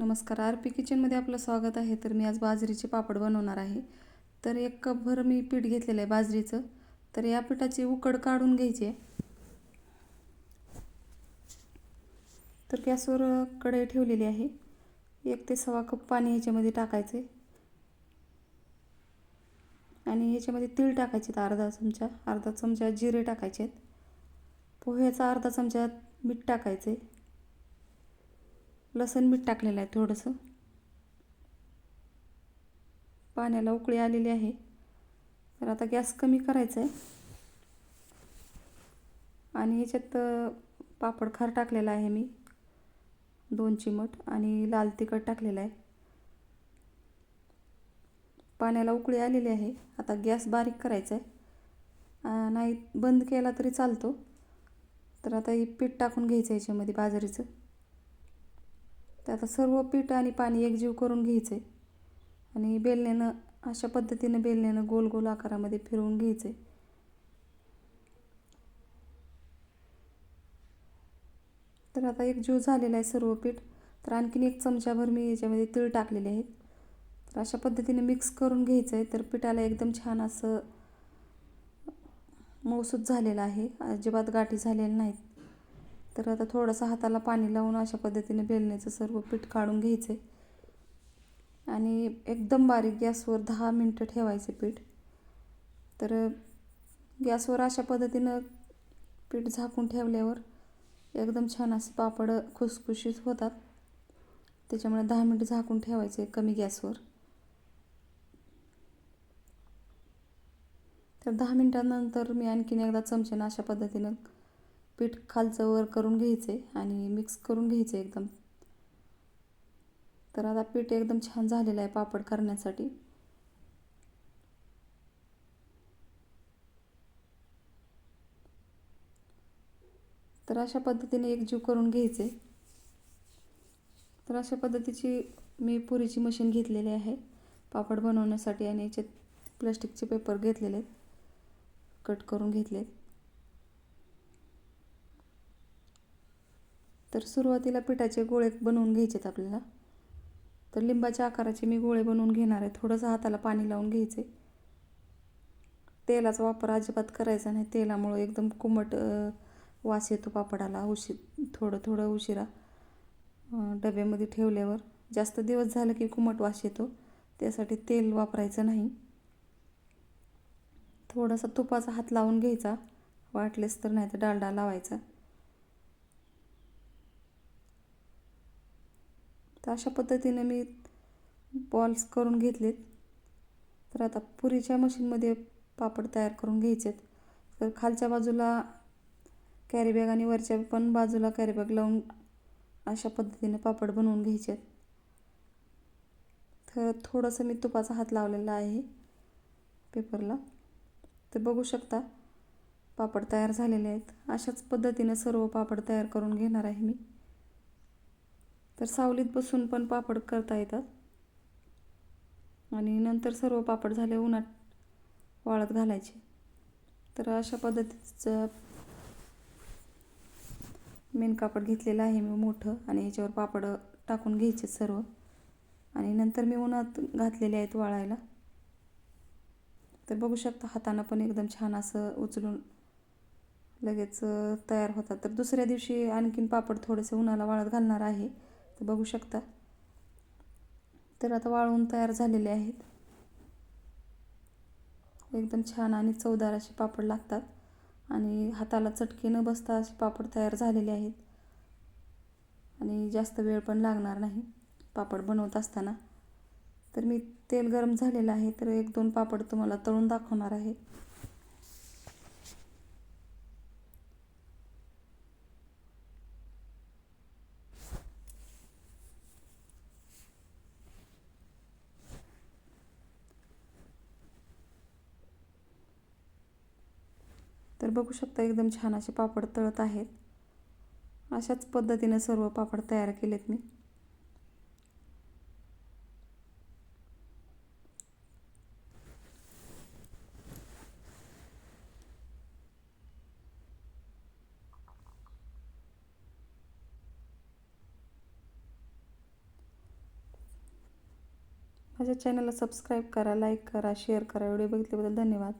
नमस्कार. R P किचनमध्ये आपलं स्वागत आहे. तर मी आज बाजरीचे पापड बनवणार आहे. तर एक कपभर मी पीठ घेतलेलं आहे बाजरीचं. तर या पिठाची उकड काढून घ्यायची. आहे तर गॅसवर कढई ठेवलेली आहे. एक ते सव्वा कप पाणी ह्याच्यामध्ये टाकायचं. आहे आणि ह्याच्यामध्ये तीळ टाकायचे आहेत अर्धा चमचा. अर्धा चमचा जिरे टाकायचे आहेत पोह्याचा अर्धा चमचा मीठ टाकायचं. आहे लसण मीठ टाकलेलं आहे थोडंसं. पाण्याला उकळी आलेली आहे. तर आता गॅस कमी करायचा आहे आणि ह्याच्यात पापड खार टाकलेला आहे मी. दोन चिमट आणि लाल तिखट टाकलेलं आहे. पाण्याला उकळी आलेली आहे. आता गॅस बारीक करायचा आहे नाही बंद केला तरी चालतो. तर आता हे पीठ टाकून घ्यायचं याच्यामध्ये बाजरीचं. तर आता सर्व पीठ आणि पाणी एकजीव करून घ्यायचं आहे आणि बेलण्यानं अशा पद्धतीनं बेलण्यानं गोल गोल आकारामध्ये फिरवून घ्यायचं आहे तर आता एक जीव झालेला आहे सर्व पीठ. तर आणखीन एक चमचाभर मी याच्यामध्ये तीळ टाकलेले आहेत. तर अशा पद्धतीने मिक्स करून घ्यायचं आहे तर पिठाला एकदम छान असं मौसूद झालेलं आहे. अजिबात गाठी झालेल्या नाहीत. तर आता थोडंसं हाताला पाणी लावून अशा पद्धतीने बेलण्याचं सर्व पीठ काढून घ्यायचं आहे आणि एकदम बारीक गॅसवर दहा मिनटं ठेवायचे पीठ. तर गॅसवर अशा पद्धतीनं पीठ झाकून ठेवल्यावर एकदम छान असे पापड खुसखुशीत होतात. त्याच्यामुळे दहा मिनटं झाकून ठेवायचे कमी गॅसवर. तर दहा मिनटानंतर मी आणखीन एकदा चमच्यानं अशा पद्धतीनं पीठ खालचं वर करून घ्यायचे आणि मिक्स करून घ्यायचे एकदम. तर आता पीठ एकदम छान झालेलं आहे पापड करण्यासाठी. तर अशा पद्धतीने एकजीव करून घ्यायचे. तर अशा पद्धतीची मी पुरीची मशीन घेतलेली आहे. पापड बनवण्यासाठी आणि याच्यात प्लास्टिकचे पेपर घेतलेले आहेत. कट करून घेतलेत. तर सुरुवातीला पिठाचे गोळे बनवून घ्यायचेत आपल्याला. तर लिंबाच्या आकाराचे मी गोळे बनवून घेणार आहे. थोडंसं हाताला पाणी लावून घ्यायचे तेलाचा वापर अजिबात करायचा नाही. तेलामुळं एकदम कुमट वास येतो पापडाला उशी थोडं थोडं उशिरा. डब्यामध्ये ठेवल्यावर जास्त दिवस झालं की कुमट वास येतो. त्यासाठी तेल वापरायचं नाही. थोडासा तुपाचा हात लावून घ्यायचा. वाटलेस तर नाही तर डालडा लावायचा. तर अशा पद्धतीने मी बॉल्स करून घेतलेत. तर आता पुरीच्या मशीनमध्ये पापड तयार करून घ्यायचेत. तर खालच्या बाजूला कॅरीबॅग आणि वरच्या पण बाजूला कॅरीबॅग लावून अशा पद्धतीने पापड बनवून घ्यायचे तर थोडंसं मी तुपाचा हात लावलेला आहे पेपरला तर बघू शकता पापड तयार झालेले आहेत. अशाच पद्धतीने सर्व पापड तयार करून घेणार आहे मी. तर सावलीत बसून पण पापड करता येतात. आणि नंतर सर्व पापड झाले उन्हात वाळत घालायचे. तर अशा पद्धतीचं मेन कापड घेतलेलं आहे मी मोठं आणि याच्यावर पापड टाकून घ्यायचे सर्व. आणि नंतर मी उन्हात घातलेले आहेत वाळायला. तर बघू शकता हातानं पण एकदम छान असं उचलून लगेच तयार होतात. तर दुसऱ्या दिवशी आणखीन पापड थोडेसे उन्हाला वाळत घालणार आहे. तर बघू शकता. तर आता वाळवून तयार झालेले आहेत. एकदम छान आणि चवदार असे पापड लागतात. आणि हाताला चटके न बसता असे पापड तयार झालेले आहेत. आणि जास्त वेळ पण लागणार नाही पापड बनवत असताना. तर मी तेल गरम झालेलं आहे तर एक दोन पापड तुम्हाला तळून दाखवणार आहे. तर बघू शकता एकदम छान असे पापड तळत आहेत. अशाच पद्धतीनं सर्व पापड तयार केलेत मी. माझ्या चॅनलला सबस्क्राईब करा लाईक करा शेअर करा. व्हिडिओ बघितल्याबद्दल धन्यवाद.